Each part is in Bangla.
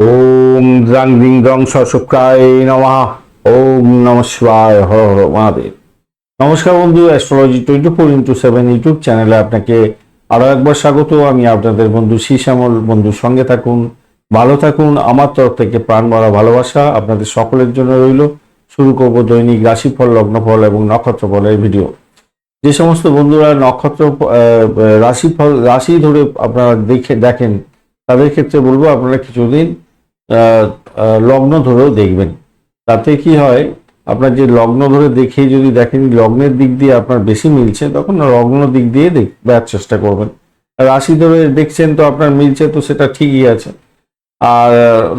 ওম দ্রাং দিং দ্রং সশক্রায় নমঃ। ওম নম শিবায়, হর হর মহাদেব। নমস্কার বন্ধু astrology twenty four into seven YouTube চ্যানেলে আপনাকে আরও একবার স্বাগত। আমি আপনাদের বন্ধু শ্যামল বন্ধুর সঙ্গে থাকুন, ভালো থাকুন। আমার তরফ থেকে প্রাণ ভরা ভালোবাসা আপনাদের সকলের জন্য রইল। শুরু করব দৈনিক রাশিফল, লগ্নফল এবং নক্ষত্রফলের ভিডিও যে সমস্ত বন্ধুরা নক্ষত্র রাশিফল, রাশি ধরে আপনারা দেখে, দেখেন, তাদের ক্ষেত্রে বলব আপনারা কিছুদিন লগ্ন ধরেও দেখবেন। তাতে কি হয়, আপনার যে লগ্ন ধরে দেখে যদি দেখেন, লগ্নের দিক দিয়ে আপনার বেশি মিলছে, তখন লগ্ন দিক দিয়ে দেখবার চেষ্টা করবেন। রাশি ধরে দেখছেন তো আপনার মিলছে তো সেটা ঠিকই আছে। আর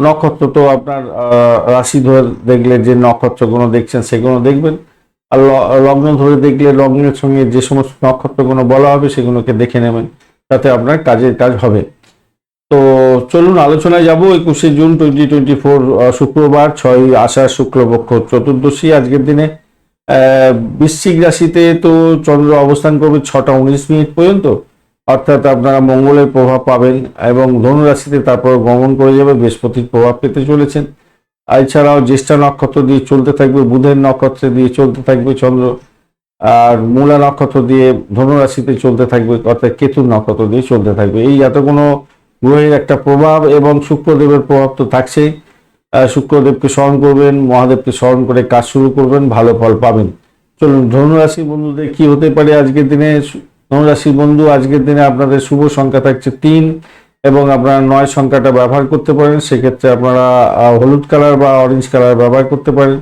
নক্ষত্র তো আপনার রাশি ধরে দেখলে যে নক্ষত্রগুলো দেখছেন, সেগুলো দেখবেন। আর লগ্ন ধরে দেখলে লগ্নের সঙ্গে যে সমস্ত নক্ষত্রগুলো বলা হবে, সেগুলোকে দেখে নেবেন। তাতে আপনার কাজের কাজ হবে। তো চলুন, আলোচনায় যাব। একুশে জুন টোয়েন্টি টোয়েন্টি ফোর শুক্রবার, ছয় আষাঢ় শুক্লপক্ষ চতুর্দশী আজকের দিনে। বৃশ্চিক রাশিতে তো চন্দ্র অবস্থান করবে ছটা উনিশ মিনিট পর্যন্ত। অর্থাৎ আপনারা মঙ্গলের প্রভাব পাবেন এবং ধনু রাশিতে তারপর গমন করে যাবে, বৃহস্পতির প্রভাব পেতে চলেছেন। এছাড়াও জ্যেষ্ঠা নক্ষত্র দিয়ে চলতে থাকবে, বুধের নক্ষত্র দিয়ে চলতে থাকবে চন্দ্র। আর মূলা নক্ষত্র দিয়ে ধনুরাশিতে চলতে থাকবে, অর্থাৎ কেতুর নক্ষত্র দিয়ে চলতে থাকবে। এই এত কোনো গ্রহের একটা প্রভাব এবং শুক্রদেবের প্রভাব তো থাকছেই। শুক্রদেবকে স্মরণ করবেন, মহাদেবকে স্মরণ করে কাজ শুরু করবেন, ভালো ফল পাবেন। চলুন, ধনুরাশি বন্ধুদের কি হতে পারে আজকের দিনে? ধনুরাশি বন্ধু, আজকের দিনে আপনাদের শুভ সংখ্যা থাকছে তিন এবং আপনারা নয় সংখ্যাটা ব্যবহার করতে পারেন। সেক্ষেত্রে আপনারা হলুদ কালার বা অরেঞ্জ কালার ব্যবহার করতে পারেন।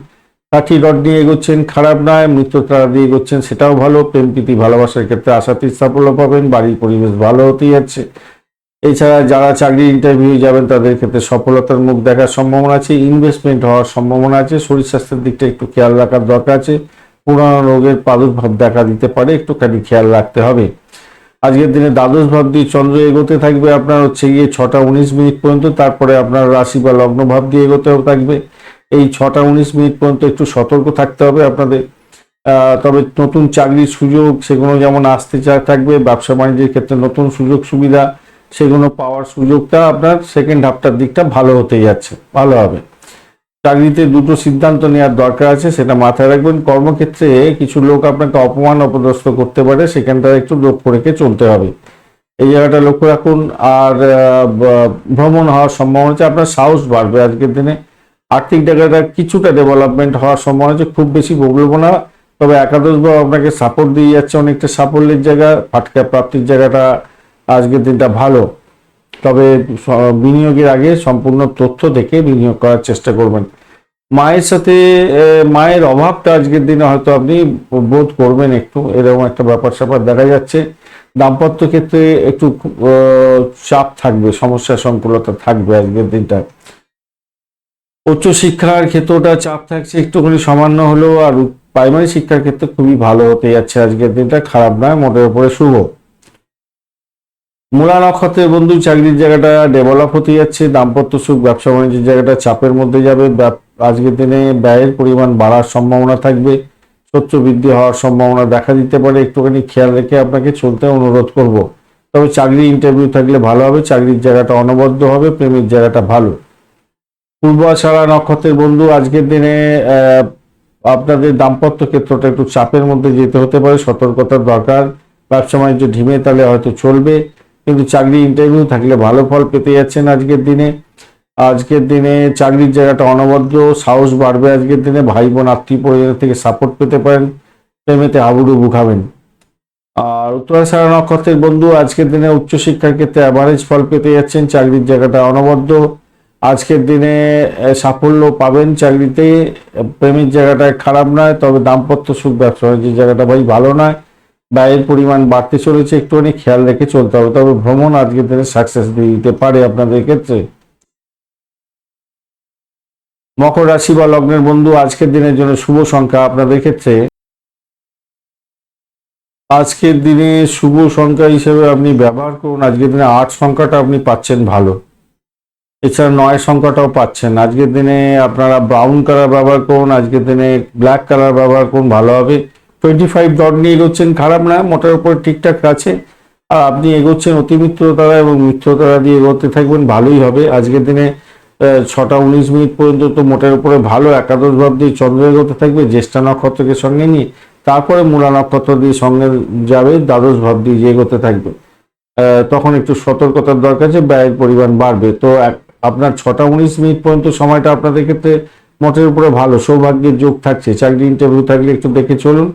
কাঠি রড নিয়ে এগোচ্ছেন, খারাপ নয়। মৃত্যুতারা দিয়ে এগোচ্ছেন, সেটাও ভালো। প্রেম, প্রীতি, ভালোবাসার ক্ষেত্রে আশাতীত সাফল্য পাবেন। বাড়ির পরিবেশ ভালো হতেই যাচ্ছে। এছাড়া যারা চাকরি ইন্টারভিউ যাবেন, তাদের ক্ষেত্রে সফলতার মুখ দেখার সম্ভাবনা আছে ইনভেস্টমেন্ট হওয়ার সম্ভাবনা আছে, শরীর স্বাস্থ্যের দিকটা একটু খেয়াল রাখার দরকার আছে, পুরানো রোগের প্রাদুর্ভাব দেখা দিতে পারে, একটুখানি খেয়াল রাখতে হবে। আজকের দিনে দ্বাদশ ভাব দিয়ে চন্দ্র এগোতে থাকবে, আপনার হচ্ছে গিয়ে ছটা উনিশ মিনিট পর্যন্ত, তারপরে আপনার রাশি বা লগ্ন ভাব দিয়ে এগোতে থাকবে। এই ছটা উনিশ মিনিট পর্যন্ত একটু সতর্ক থাকতে হবে আপনাদের। তবে নতুন চাকরির সুযোগ, সেগুলো যেমন আসতে থাকবে, ব্যবসা বাণিজ্যের ক্ষেত্রে নতুন সুযোগ সুবিধা সেগুলো পাওয়ার সুযোগটা আপনার সেকেন্ড হাফটার দিকটা ভালো হতে যাচ্ছে, ভালো হবে। চাকরিতে দুটো সিদ্ধান্ত নেওয়ার দরকার আছে, সেটা মাথায় রাখবেন। কর্মক্ষেত্রে কিছু লোক আপনাকে অপমান, অপদস্থ করতে পারে সেখানটা একটু লক্ষ্য রেখে চলতে হবে। এই জায়গাটা লক্ষ্য রাখুন। আর ভ্রমণ হওয়ার সম্ভাবনা আছে। আপনার সাহস বাড়বে আজকের দিনে। আর্থিক জায়গাটা কিছুটা ডেভেলপমেন্ট হওয়ার সম্ভাবনা আছে। খুব বেশি বলব না। তবে একাদশ আপনাকে সাপোর্ট দিয়ে যাচ্ছে অনেকটা সাফল্যের জায়গা। ফাটকা প্রাপ্তির জায়গাটা আজকের দিনটা ভালো। তবে বিনিয়োগের আগে সম্পূর্ণ তথ্য দেখে বিনিয়োগ করার চেষ্টা করবেন। মায়ের সাথে মায়ের অভাবটা আজকের দিনে হয়তো আপনি বোধ করবেন একটু, এরকম একটা ব্যাপার স্যাপার দেখা যাচ্ছে। দাম্পত্য ক্ষেত্রে একটু চাপ থাকবে, সমস্যা সংকুলতা থাকবে আজকের দিনটা উচ্চশিক্ষার ক্ষেত্রটা চাপ থাকছে, একটুখানি সামান্য হলেও, আর প্রাইমারি শিক্ষার ক্ষেত্রে খুবই ভালো হতে যাচ্ছে আজকের দিনটা, খারাপ নয়, মোটের উপরে শুভ। মূলা নক্ষত্রের বন্ধু চাকরির জায়গাটা ডেভেলপ হতে যাচ্ছে, দাম্পত্য সুখ, ব্যবসা বাণিজ্যের জায়গাটা চাপের মধ্যে যাবে আজকের দিনে ব্যয়ের পরিমাণ বাড়ার সম্ভাবনা থাকবে শত্রু বৃদ্ধি হওয়ার সম্ভাবনা দেখা দিতে পারে, একটুখানি খেয়াল রেখে আপনাকে চলতে অনুরোধ করব। তবে চাকরি ইন্টারভিউ থাকলে ভালো হবে, চাকরির জায়গাটা অনবদ্য হবে, প্রেমের জায়গাটা ভালো। পূর্বাষাঢ়া নক্ষত্রের বন্ধু, আজকের দিনে আপনাদের দাম্পত্য ক্ষেত্রটা একটু চাপের মধ্যে যেতে হতে পারে, সতর্কতার দরকার, ব্যবসা বাণিজ্য ঢিমে তাহলে হয়তো চলবে। কিন্তু চাকরি ইন্টারভিউ থাকলে ভালো ফল পেতে যাচ্ছেন আজকের দিনে। আজকের দিনে চাকরির জায়গাটা অনবদ্য, সাহস বাড়বে আজকের দিনে। ভাই বোন আত্মীয় পরিজন থেকে সাপোর্ট পেতে পারেন। প্রেমেতে হাবুডুবু খাবেন। আর উত্তরাষাঢ়া নক্ষত্রের বন্ধু, আজকের দিনে উচ্চশিক্ষার ক্ষেত্রে অ্যাভারেজ ফল পেতে যাচ্ছেন। চাকরির জায়গাটা অনবদ্য। আজকের দিনে সাফল্য পাবেন চাকরিতে। প্রেমের জায়গাটা খারাপ নয়, তবে দাম্পত্য সুখ ব্যবসা বাণিজ্যের জায়গাটা ভাই ভালো নয় ব্যয়ের পরিমাণ বাড়তে চলেছে একটুখানি খেয়াল রেখে চলতে হবে। তবে ভ্রমণ আজকের দিনে সাকসেস দিতে পারে আপনাদের ক্ষেত্রে। মকর রাশি বা লগ্নের বন্ধু, আজকের দিনের জন্য শুভ সংখ্যা আপনাদের ক্ষেত্রে। আজকের দিনে শুভ সংখ্যা হিসেবে আপনি ব্যবহার করুন। আজকের দিনে আট সংখ্যাটা আপনি পাচ্ছেন ভালো। এছাড়া নয় সংখ্যাটাও পাচ্ছেন। আজকের দিনে আপনারা ব্রাউন কালার ব্যবহার করুন, আজকের দিনে ব্ল্যাক কালার ব্যবহার করুন, ভালো হবে। টোয়েন্টি ফাইভ ডট নিয়ে এগোচ্ছেন, খারাপ না, মোটার উপর ঠিকঠাক আছে। আর আপনি এগোচ্ছেন অতি মিত্র এবং মিত্রতারা দিয়ে এগোতে থাকবেন, ভালোই হবে। আজকের দিনে ছটা উনিশ মিনিট পর্যন্ত তো মোটের উপরে ভালো একাদশ ভাব দিয়ে চন্দ্র এগোতে থাকবে, জ্যেষ্ঠা নক্ষত্রকে সঙ্গে নিয়ে। তারপরে মূলা নক্ষত্র দিয়ে সঙ্গে যাবে, দ্বাদশ ভাব দিয়ে যে এগোতে থাকবে। তখন একটু সতর্কতার দরকার আছে ব্যয়ের পরিমাণ বাড়বে। তো আপনার ছটা উনিশ মিনিট পর্যন্ত সময়টা আপনাদের ক্ষেত্রে মোটের উপরে ভালো। সৌভাগ্যের যোগ থাকছে। চাকরি ইন্টারভিউ থাকলে একটু দেখে চলুন।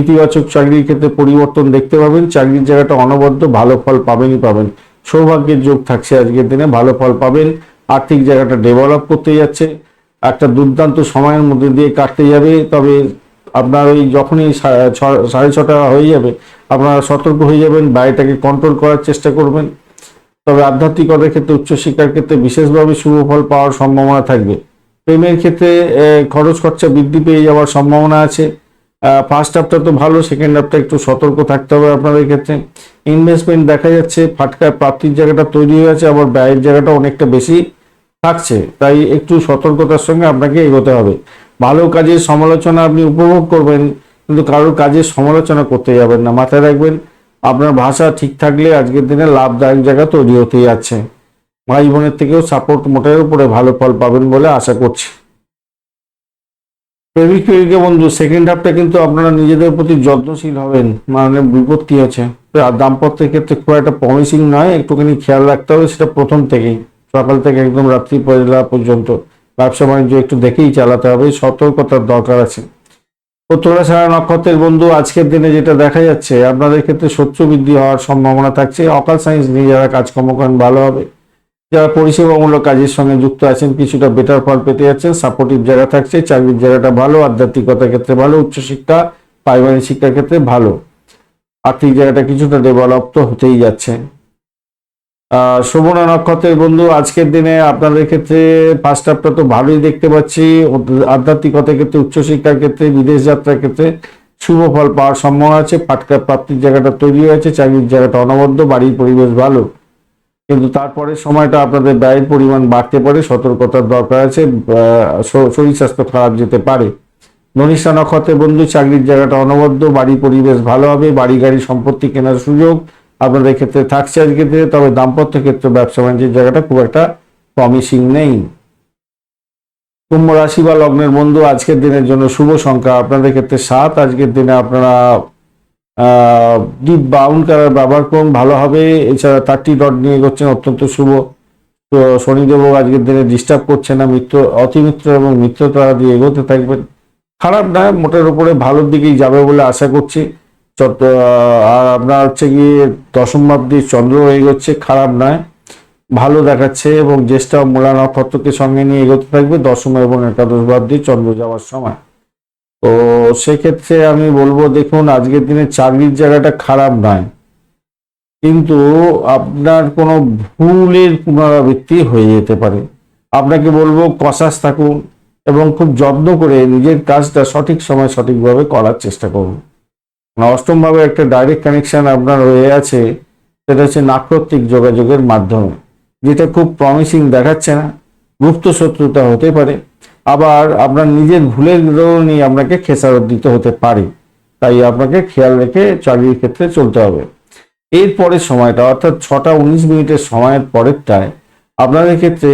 ইতিবাচক চাকরির ক্ষেত্রে পরিবর্তন দেখতে পাবেন, চাকরির জায়গাটা অনবদ্য, ভালো ফল পাবেনই পাবেন। সৌভাগ্যের যোগ থাকছে আজকের দিনে, ভালো ফল পাবেন, আর্থিক জায়গাটা ডেভেলপ করতে যাচ্ছে, একটা দুর্দান্ত সময়ের মধ্যে দিয়ে কাটতে যাবে, তবে আপনার ওই যখনই সাড়ে ছটা হয়ে যাবে, আপনারা সতর্ক হয়ে যাবেন, বাড়িটাকে কন্ট্রোল করার চেষ্টা করবেন। তবে আধ্যাত্মিকতার ক্ষেত্রে, উচ্চশিক্ষার ক্ষেত্রে বিশেষভাবে শুভ ফল পাওয়ার সম্ভাবনা থাকবে। প্রেমের ক্ষেত্রে খরচ খরচা বৃদ্ধি পেয়ে যাওয়ার সম্ভাবনা আছে। ফার্স্ট হাফটা তো ভালো সেকেন্ড হাফটা একটু সতর্ক থাকতে হবে আপনাদের ক্ষেত্রে। ইনভেস্টমেন্ট দেখা যাচ্ছে ফাটকা প্রাপ্তির জায়গাটা তৈরি হয়ে আছে আবার ব্যয়ের জায়গাটা অনেকটা বেশি থাকছে। তাই একটু সতর্কতার সঙ্গে আপনাকে এগোতে হবে। ভালো কাজের সমালোচনা আপনি উপভোগ করবেন, কিন্তু কারোর কাজের সমালোচনা করতে যাবেন না। মাথায় রাখবেন, আপনার ভাষা ঠিক থাকলে আজকের দিনে লাভদায়ক জায়গা তৈরি হতে যাচ্ছে। ভাই বোনের থেকেও সাপোর্ট মোটের উপরে ভালো ফল পাবেন বলে আশা করছি। প্রেমিক প্রেমিকা বন্ধু সেকেন্ড হাফটা কিন্তু আপনারা নিজেদের প্রতি যত্নশীল হবেন। মানে বিপত্তি আছে। দাম্পত্যের ক্ষেত্রে খুব একটা প্রমিসিং নয়, একটুখানি খেয়াল রাখতে হবে, সেটা প্রথম থেকেই। সকাল থেকে একদম রাত্রি বেলা পর্যন্ত। ব্যবসা বাণিজ্য একটু দেখেই চালাতে হবে, সতর্কতার দরকার আছে। উত্তরা ছাড়া নক্ষত্রের বন্ধু, আজকের দিনে যেটা দেখা যাচ্ছে, আপনাদের ক্ষেত্রে শত্রু বৃদ্ধি হওয়ার সম্ভাবনা থাকছে। অকাল সায়েন্স নিয়ে যারা কাজকর্ম করেন, ভালো হবে। যারা পরিষেবামূলক কাজের সঙ্গে যুক্ত আছেন, কিছুটা বেটার ফল পেতে যাচ্ছেন সাপোর্টিভ জায়গা থাকছে, চাকরির জায়গাটা ভালো, আধ্যাত্মিকতার ক্ষেত্রে ভালো, উচ্চশিক্ষা, পারিবারিক শিক্ষার ক্ষেত্রে ভালো। আর্থিক জায়গাটা কিছুটা ডেভেলপ তো হতেই যাচ্ছে। শোভনা নক্ষত্রের বন্ধু, আজকের দিনে আপনাদের ক্ষেত্রে ফার্স্ট হাফটা তো ভালোই দেখতে পাচ্ছি। আধ্যাত্মিকতার ক্ষেত্রে, উচ্চশিক্ষার ক্ষেত্রে, বিদেশ যাত্রার ক্ষেত্রে শুভ ফল পাওয়ার সম্ভাবনা আছে। ফাটকা প্রাপ্তির জায়গাটা তৈরি হয়েছে, চাকরির জায়গাটা অনবদ্য, বাড়ির পরিবেশ ভালো। কিন্তু তারপরে সময়টা আপনাদের ব্যয়ের পরিমাণ বাড়তে পারে, সতর্কতার দরকার আছে শরীর স্বাস্থ্য খারাপ যেতে পারে। ধনিষ্ঠা নক্ষত্রের বন্ধু, চাকরির জায়গাটা অনবদ্য, বাড়ি পরিবেশ ভালো হবে, বাড়ি গাড়ি সম্পত্তি কেনার সুযোগ আপনাদের ক্ষেত্রে থাকছে আজকের দিনে, তবে দাম্পত্য ক্ষেত্রে ব্যবসা বাণিজ্যের জায়গাটা খুব একটা প্রমিসিং নেই। কুম্ভ রাশি বা লগ্নের বন্ধু, আজকের দিনের জন্য শুভ সংখ্যা আপনাদের ক্ষেত্রে সাত, আজকের দিনে আপনারা ডিপ বাউন্ড কালার ব্যবহার করুন, ভালো হবে। এছাড়া থার্টি ডট নিয়ে এগোচ্ছেন অত্যন্ত শুভ। তো শনিদেবও আজকের দিনে ডিস্টার্ব করছে না, মিত্র, অতিমিত্র এবং মিত্র তারা দিয়ে এগোতে থাকবেন। খারাপ না, মোটের উপরে ভালোর দিকেই যাবে বলে আশা করছি। আর আপনার হচ্ছে গিয়ে দশম ভাব দিয়ে চন্দ্র এগোচ্ছে খারাপ নয় ভালো দেখাচ্ছে এবং জ্যেষ্ঠা মূলা নক্ষত্রকে সঙ্গে নিয়ে এগোতে থাকবে দশম এবং একাদশ ভাব দিয়ে চন্দ্র যাওয়ার সময়। তো সেক্ষেত্রে আমি বলব, দেখুন, আজকের দিনে চাকরির জায়গাটা খারাপ নয়। কিন্তু আপনার কোনো ভুলের পুনরাবৃত্তি হয়ে যেতে পারে। আপনাকে বলব, কষাস থাকুন এবং খুব যত্ন করে নিজের কাজটা সঠিক সময় সঠিকভাবে করার চেষ্টা করুন। মানে অষ্টম ভাবে একটা ডাইরেক্ট কানেকশন আপনার হয়ে আছে সেটা হচ্ছে নাক্ষত্রিক যোগাযোগের মাধ্যমে, যেটা খুব প্রমিসিং দেখাচ্ছে না। গুপ্ত শত্রুতা হতে পারে। আবার আপনার নিজের ভুলের নিয়ে আপনাকে খেসারত দিতে হতে পারে। তাই আপনাকে খেয়াল রেখে চাকরির ক্ষেত্রে চলতে হবে। এর পরের সময়টা, অর্থাৎ ছটা উনিশ মিনিটের সময়ের পরেরটায়, আপনাদের ক্ষেত্রে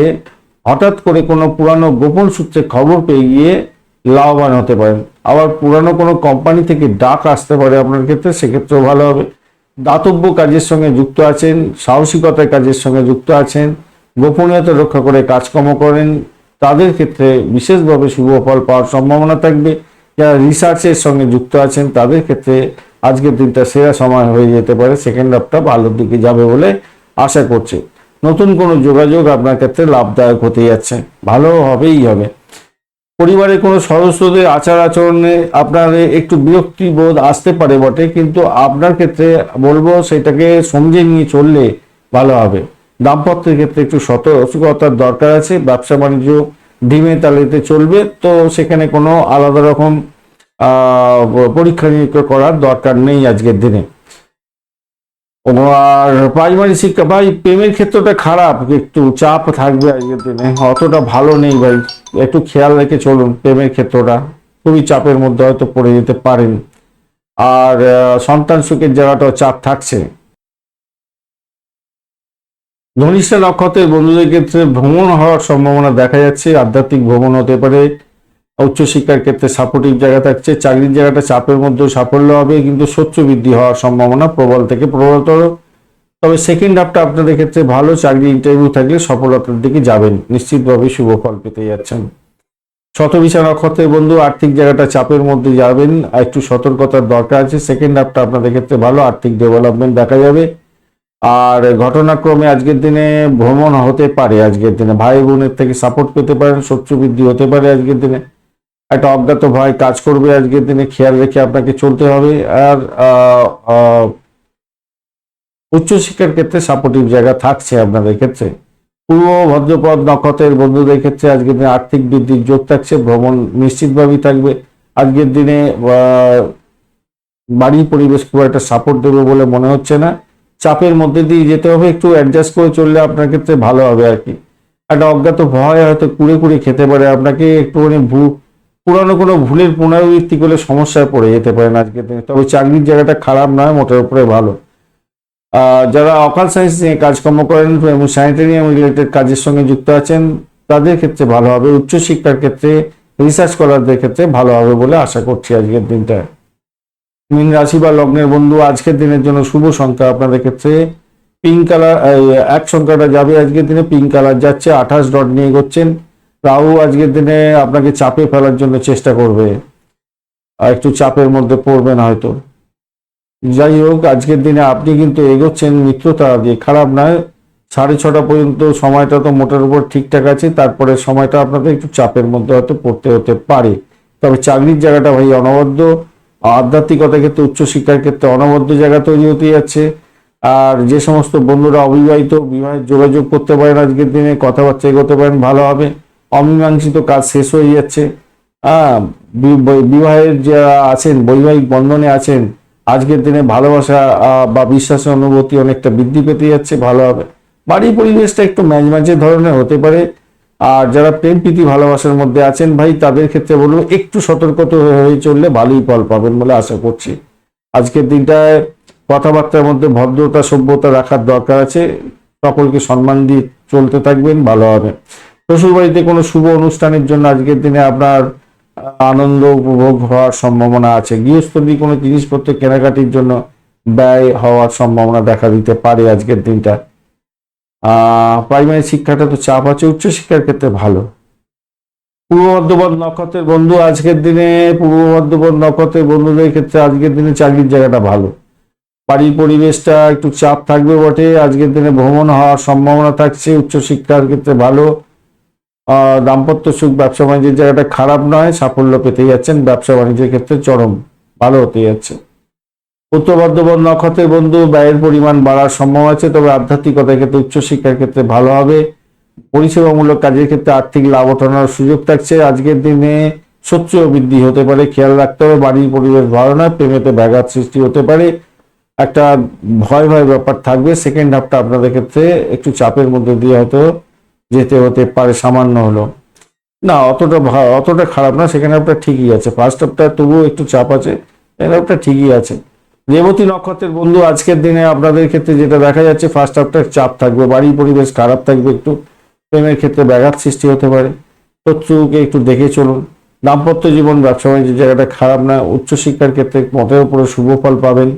হঠাৎ করে কোনো পুরানো গোপন সূত্রে খবর পেয়ে গিয়ে লাভবান হতে পারেন। আবার পুরানো কোনো কোম্পানি থেকে ডাক আসতে পারে আপনার ক্ষেত্রে, সেক্ষেত্রেও ভালো হবে। দাতব্য কাজের সঙ্গে যুক্ত আছেন, সাহসিকতার কাজের সঙ্গে যুক্ত আছেন, গোপনীয়তা রক্ষা করে কাজকর্ম করেন তাদের ক্ষেত্রে বিশেষভাবে শুভ ফল পাওয়ার সম্ভাবনা থাকবে। যারা রিসার্চের সঙ্গে যুক্ত আছেন, তাদের ক্ষেত্রে আজকের দিনটা সেরা সময় হয়ে যেতে পারে। সেকেন্ড হাফটা ভালোর দিকে যাবে বলে আশা করছে। নতুন কোনো যোগাযোগ আপনার ক্ষেত্রে লাভদায়ক হতে যাচ্ছে। ভালো হবেই হবে। পরিবারের কোনো সদস্যদের আচার আচরণে আপনার একটু বিরক্তি বোধ আসতে পারে বটে, কিন্তু আপনার ক্ষেত্রে বলব সেটাকে সমঝে নিয়ে চললে ভালো হবে। দাম্পত্যের ক্ষেত্রে একটু সতর্কতার দরকার আছে, ব্যবসা বাণিজ্য ডিমে তালিতে চলবে, তো সেখানে কোনো আলাদা রকম পরীক্ষা নিরীক্ষা করার দরকার নেই আজকের দিনে। আর প্রাইমারি শিক্ষা, ভাই, প্রেমের ক্ষেত্রটা খারাপ, একটু চাপ থাকবে আজকের দিনে, অতটা ভালো নেই ভাই, একটু খেয়াল রেখে চলুন, প্রেমের ক্ষেত্রটা খুবই চাপের মধ্যে হয়তো পড়ে যেতে পারেন। আর সন্তান সুখের জায়গাটাও চাপ থাকছে। ধনিষ্ঠা নক্ষত্রের বন্ধুদের ক্ষেত্রে ভ্রমণ হওয়ার সম্ভাবনা দেখা যাচ্ছে। আধ্যাত্মিক ভ্রমণ হতে পারে, উচ্চশিক্ষার ক্ষেত্রে সাপোর্টিভ জায়গা থাকছে, চাকরির জায়গাটা চাপের মধ্যেও সাফল্য হবে, কিন্তু শত্রু বৃদ্ধি হওয়ার সম্ভাবনা প্রবল থেকে প্রবলতর। তবে সেকেন্ড হাফটা আপনাদের ক্ষেত্রে ভালো, চাকরি ইন্টারভিউ থাকলে সফলতার দিকে যাবেন। নিশ্চিতভাবে শুভ ফল পেতে যাচ্ছেন। শতবিশা নক্ষত্রের বন্ধু, আর্থিক জায়গাটা চাপের মধ্যে যাবেন, একটু সতর্কতার দরকার আছে। সেকেন্ড হাফটা আপনাদের ক্ষেত্রে ভালো, আর্থিক ডেভেলপমেন্ট দেখা যাবে। আর ঘটনাক্রমে আজকের দিনে ভ্রমণ হতে পারে আজকের দিনে। ভাই বোনের থেকে সাপোর্ট পেতে পারেন, শত্রু বৃদ্ধি হতে পারে আজকের দিনে। একটা অজ্ঞাত ভয় কাজ করবে আজকের দিনে, খেয়াল রেখে আপনাকে চলতে হবে। আর উচ্চশিক্ষার ক্ষেত্রে সাপোর্টিভ জায়গা থাকছে আপনাদের ক্ষেত্রে। পূর্ব ভদ্রপদ নক্ষত্রের বন্ধুদের ক্ষেত্রে আজকের দিনে আর্থিক বৃদ্ধির যোগ থাকছে, ভ্রমণ নিশ্চিতভাবেই থাকবে। আজকের দিনে বাড়ির পরিবেশ খুব একটা সাপোর্ট দেবে বলে মনে হচ্ছে না। চাপের মধ্যে দিয়ে যেতে হবে, একটু অ্যাডজাস্ট করে চললে আপনার ক্ষেত্রে ভালো হবে আর কি। একটা অজ্ঞাত ভয় হয়তো কুড়ে কুড়ে খেতে পারে, আপনাকে একটুখানি ভু, পুরানো কোনো ভুলের পুনরাবৃত্তি করলে সমস্যায় পড়ে যেতে পারেন আজকের দিনে। তবে চাকরির জায়গাটা খারাপ নয়, মোটের উপরে ভালো। যারা অকাল সায়েন্স নিয়ে কাজকর্ম করেন এবং স্যানিটারিয়াম রিলেটেড কাজের সঙ্গে যুক্ত আছেন, তাদের ক্ষেত্রে ভালো হবে। উচ্চশিক্ষার ক্ষেত্রে রিসার্চ স্কলারদের ক্ষেত্রে ভালো হবে বলে আশা করছি আজকের দিনটা মীন রাশি বা লগ্নের বন্ধু, আজকের দিনের জন্য শুভ সংখ্যা আপনাদের ক্ষেত্রে পিঙ্ক কালার এক সংখ্যাটা যাবে। আজকের দিনে পিঙ্ক কালার যাচ্ছে, আঠাশ ডট নিয়ে এগোচ্ছেন। রাহু আজকের দিনে আপনাকে চাপে ফেলার জন্য চেষ্টা করবে। আর একটু চাপের মধ্যে পড়বেন হয়তো। যাই হোক, আজকের দিনে আপনি কিন্তু এগোচ্ছেন মিত্রতা দিয়ে খারাপ নয়, সাড়ে ছটা পর্যন্ত সময়টা তো মোটার উপর ঠিকঠাক আছে। তারপরে সময়টা আপনাদের একটু চাপের মধ্যে হয়তো পড়তে হতে পারে। তবে চাকরির জায়গাটা ভাই অনবদ্য। আধ্যাত্মিকতার ক্ষেত্রে, উচ্চশিক্ষার ক্ষেত্রে অনবদ্য জায়গা তৈরি হতে যাচ্ছে। আর যে সমস্ত বন্ধুরা অবিবাহিত, বিবাহের যোগাযোগ করতে পারেন আজকের দিনে, কথাবার্তা এগোতে পারেন, ভালো হবে। অমীমাংসিত কাজ শেষ হয়ে যাচ্ছে। হ্যাঁ বিবাহের যারা আছেন, বৈবাহিক বন্ধনে আছেন, আজকের দিনে ভালোবাসা বা বিশ্বাসের অনুভূতি অনেকটা বৃদ্ধি পেতে যাচ্ছে, ভালো হবে। বাড়ির পরিবেশটা একটু ম্যাচ ম্যাচের ধরনের হতে পারে। আর যারা প্রেম প্রীতি ভালোবাসার মধ্যে আছেন ভাই, তাদের ক্ষেত্রে বলব একটু সতর্কত হয়ে চললে ভালোই ফল পাবেন বলে আশা করছি। আজকের দিনটায় কথাবার্তার মধ্যে ভদ্রতা, সভ্যতা রাখার দরকার আছে। সকলকে সম্মান দিয়ে চলতে থাকবেন, ভালো হবে। শ্বশুর বাড়িতে কোনো শুভ অনুষ্ঠানের জন্য আজকের দিনে আপনার আনন্দ উপভোগ হওয়ার সম্ভাবনা আছে। গৃহস্থলী কোনো জিনিসপত্র কেনাকাটির জন্য ব্যয় হওয়ার সম্ভাবনা দেখা দিতে পারে আজকের দিনটা। প্রাইমারি শিক্ষাটা তো চাপ আছে, উচ্চশিক্ষার ক্ষেত্রে ভালো। পূর্ব বর্ধমান নক্ষত্রের বন্ধু আজকের দিনে, পূর্ব বর্ধমান নক্ষত্রের বন্ধুদের ক্ষেত্রে আজকের দিনে চাকরির জায়গাটা ভালো। বাড়ির পরিবেশটা একটু চাপ থাকবে বটে, আজকের দিনে ভ্রমণ হওয়ার সম্ভাবনা থাকছে, উচ্চশিক্ষার ক্ষেত্রে ভালো। দাম্পত্য সুখ ব্যবসা বাণিজ্যের জায়গাটা খারাপ নয়, সাফল্য পেতে যাচ্ছেন ব্যবসা বাণিজ্যের ক্ষেত্রে চরম ভালো হতে যাচ্ছে। উত্তর বর্ধমান নক্ষত্রের বন্ধু, ব্যয়ের পরিমাণ বাড়ার সম্ভব আছে, তবে আধ্যাত্মিকতার ক্ষেত্রে উচ্চশিক্ষার ক্ষেত্রে ভালো হবে। পরিষেবামূলক কাজের ক্ষেত্রে আর্থিক লাভ ওঠানোর সুযোগ থাকছে। আজকের দিনে শত্রু বৃদ্ধি হতে পারে, খেয়াল রাখতে হবে, বাড়ির পরিবেশ ভালো নয়, প্রেমেতে ব্যাঘাত সৃষ্টি হতে পারে। একটা ভয় ভয় ব্যাপার থাকবে সেকেন্ড হাফটা আপনাদের ক্ষেত্রে একটু চাপের মধ্যে দিয়ে হয়তো যেতে হতে পারে, সামান্য হলো না, অতটা অতটা খারাপ না সেকেন্ড হাফটা ঠিকই আছে। ফার্স্ট হাফটা তবুও একটু চাপ আছে সেকেন্ড হাফটা ঠিকই আছে। রেবতী নক্ষত্রের বন্ধু, আজকের দিনে আপনাদের ক্ষেত্রে যেটা দেখা যাচ্ছে ফার্স্ট হাফটা চাপ থাকবে, বাড়ির পরিবেশ খারাপ থাকবে, একটু প্রেমের ক্ষেত্রে ব্যাঘাত সৃষ্টি হতে পারে। শত্রুকে একটু দেখে চলুন। দাম্পত্য জীবন, ব্যবসা বাণিজ্যের জায়গাটা খারাপ না, উচ্চশিক্ষার ক্ষেত্রে মতের উপরে শুভ ফল পাবেন।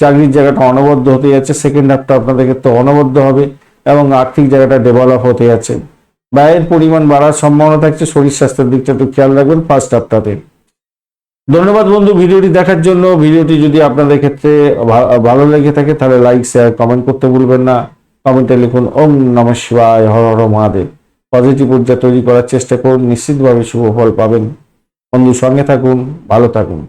চাকরির জায়গাটা অনবদ্য হতে যাচ্ছে সেকেন্ড হাফটা আপনাদের ক্ষেত্রে অনবদ্য হবে এবং আর্থিক জায়গাটা ডেভেলপ হতে যাচ্ছে। ব্যয়ের পরিমাণ বাড়ার সম্ভাবনা থাকছে, শরীর স্বাস্থ্যের দিকটা একটু খেয়াল রাখবেন ফার্স্ট হাফটাতে ধন্যবাদ বন্ধু ভিডিওটি দেখার জন্য। ভিডিওটি যদি আপনাদের ক্ষেত্রে ভালো লেগে থাকে, তাহলে লাইক শেয়ার কমেন্ট করতে ভুলবেন না। কমেন্টে লিখুন, ওম নম শিবায়, হর হর মহাদেব। পজিটিভ ঊর্জা তৈরি করার চেষ্টা করুন, নিশ্চিতভাবে শুভ ফল পাবেন। বন্ধু সঙ্গে থাকুন, ভালো থাকুন।